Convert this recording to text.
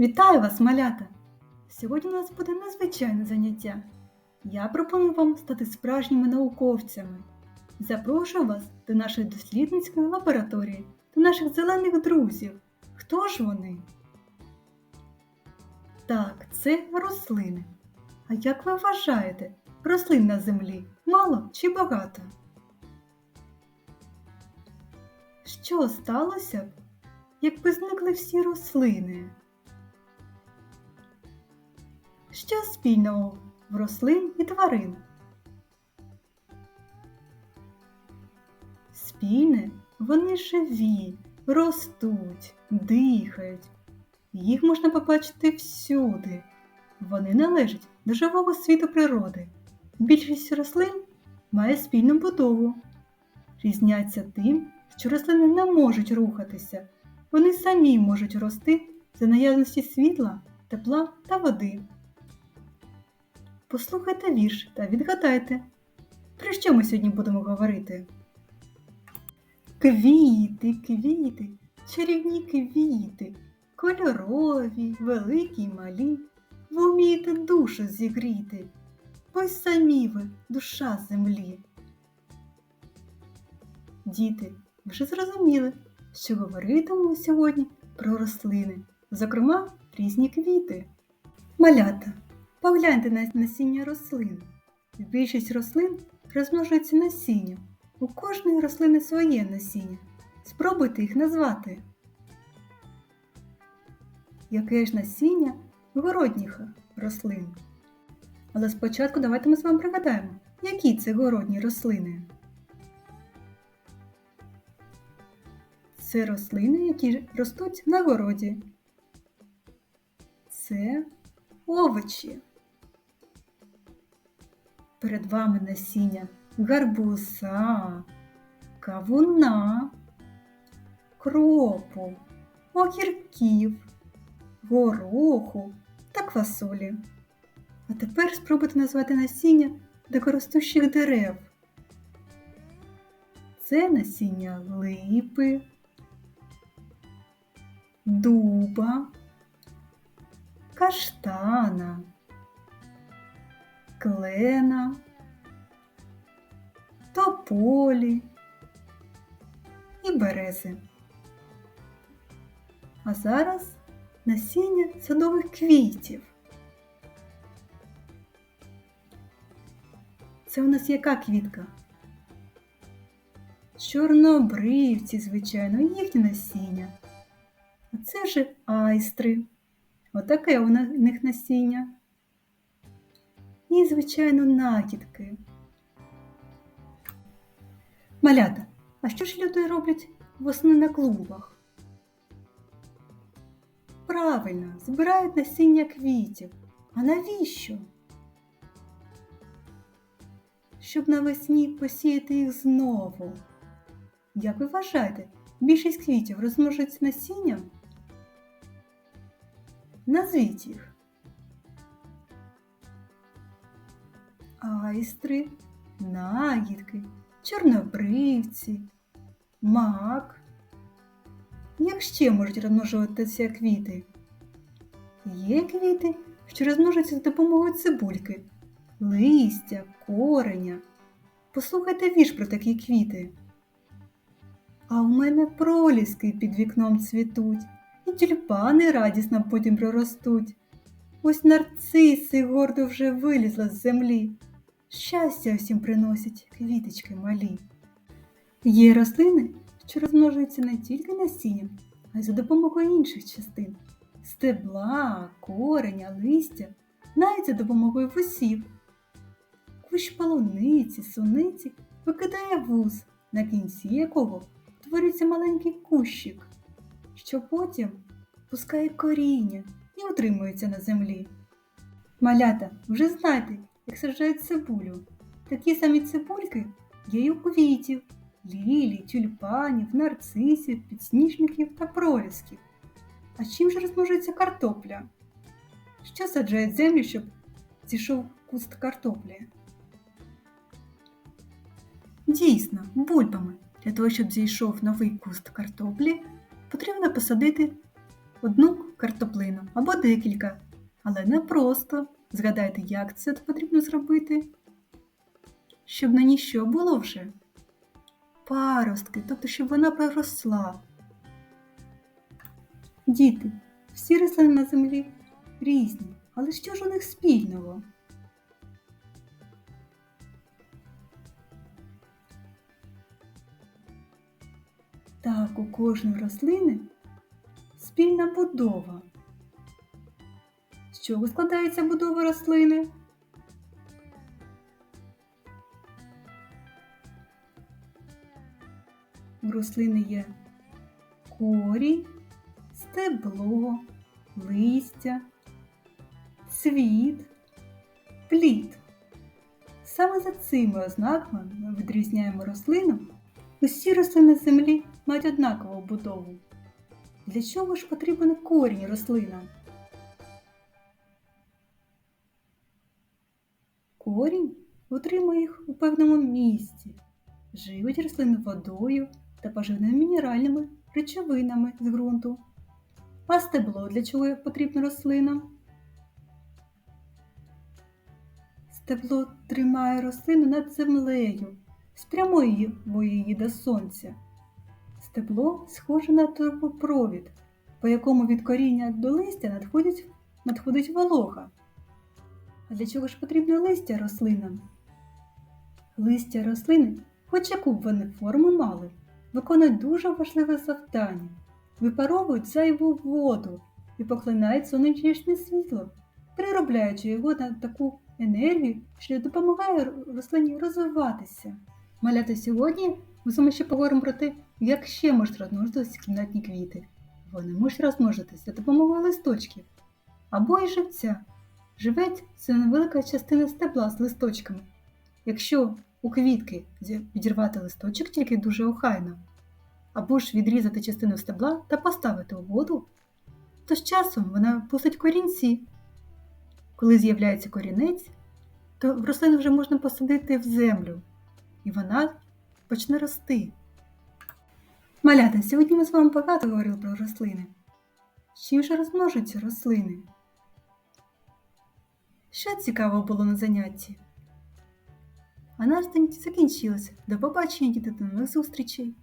Вітаю вас, малята! Сьогодні у нас буде незвичайне заняття. Я пропоную вам стати справжніми науковцями. Запрошую вас до нашої дослідницької лабораторії, до наших зелених друзів. Хто ж вони? Так, це рослини. А як ви вважаєте, рослин на землі мало чи багато? Що сталося б, якби зникли всі рослини? Що спільного в рослин і тварин? Спільне вони живі, ростуть, дихають. Їх можна побачити всюди. Вони належать до живого світу природи. Більшість рослин має спільну будову. Різняться тим, що рослини не можуть рухатися. Вони самі можуть рости за наявності світла, тепла та води. Послухайте вірш та відгадайте, про що ми сьогодні будемо говорити. Квіти, квіти, чарівні квіти, кольорові, великі й малі, ви вмієте душу зігріти, й самі ви душа землі. Діти, вже зрозуміли, що говоритимемо сьогодні про рослини, зокрема різні квіти. Малята, погляньте на насіння рослин. Більшість рослин розмножується насінням. У кожної рослини своє насіння. Спробуйте їх назвати. Яке ж насіння городніх рослин? Але спочатку давайте ми з вами пригадаємо, які це городні рослини. Це рослини, які ростуть на городі. Це овочі. Перед вами насіння гарбуза, кавуна, кропу, огірків, гороху та квасолі. А тепер спробуйте назвати насіння дикоростущих дерев. Це насіння липи, дуба, каштана, клена, тополі і берези. А зараз насіння садових квітів. Це у нас яка квітка? Чорнобривці, звичайно, їхнє насіння. А це вже айстри. Отаке у них насіння. І, звичайно, накидки. Малята, а що ж люди роблять восени на клумбах? Правильно, збирають насіння квітів. А навіщо? Щоб навесні посіяти їх знову. Як ви вважаєте, більшість квітів розмножується насінням? Назвіть їх. Айстри, нагідки, чорнобривці, мак. Як ще можуть розмножуватися квіти? Є квіти, що розмножуються за допомогою цибульки, листя, кореня. Послухайте вірш про такі квіти. А у мене проліски під вікном цвітуть, і тюльпани радісно потім проростуть. Ось нарциси гордо вже вилізла з землі. Щастя всім приносять квіточки малі. Є рослини, що розмножуються не тільки насінням, а й за допомогою інших частин стебла, кореня, листя, навіть за допомогою вусів. Кущ полуниці, суниці викидає вуз, на кінці якого твориться маленький кущик, що потім пускає коріння і утримується на землі. Малята, вже знаєте, як саджають цибулю. Такі самі цибульки є й у квітів, лілій, тюльпанів, нарцисів, підсніжників та пролісків. А чим же розмножується картопля? Що саджають землю, щоб зійшов куст картоплі? Дійсно, бульбами. Для того, щоб зійшов новий куст картоплі, потрібно посадити одну картоплину або декілька, але не просто. Згадайте, як це потрібно зробити, щоб на ній що було вже? Паростки, тобто, щоб вона проросла. Діти, всі рослини на землі різні, але що ж у них спільного? Так, у кожної рослини спільна будова. З чого складається будова рослини? У рослини є корінь, стебло, листя, цвіт, плід. Саме за цими ознаками ми відрізняємо рослину. Усі рослини землі мають однакову будову. Для чого ж потрібен корінь рослинам? Корінь утримує їх у певному місці, живить рослини водою та поживними мінеральними речовинами з ґрунту. А стебло для чого потрібно рослинам? Стебло тримає рослину над землею, спрямує її до сонця. Стебло схоже на турбопровід, по якому від коріння до листя надходить, надходить волога. А для чого ж потрібно листя рослинам? Листя рослини, хоч яку б вони форму мали, виконують дуже важливе завдання, випаровують зайву воду і поглинають сонячне світло, переробляючи його на таку енергію, що допомагає рослині розвиватися. Малята сьогодні ми з вами ще поговоримо про те, як ще можуть розмножитися кімнатні квіти. Вони можуть розмножитися за допомогою листочків або й живця. Живець це невелика частина стебла з листочками. Якщо у квітки відірвати листочок тільки дуже охайно, або ж відрізати частину стебла та поставити у воду, то з часом вона пустить корінці. Коли з'являється корінець, то рослину вже можна посадити в землю, і вона почне рости. Малята, сьогодні ми з вами багато говорили про рослини. Чим же розмножуються рослини? Що цікаво було на занятті? А наш день закінчилося. До побачення, діти, до нових зустрічей!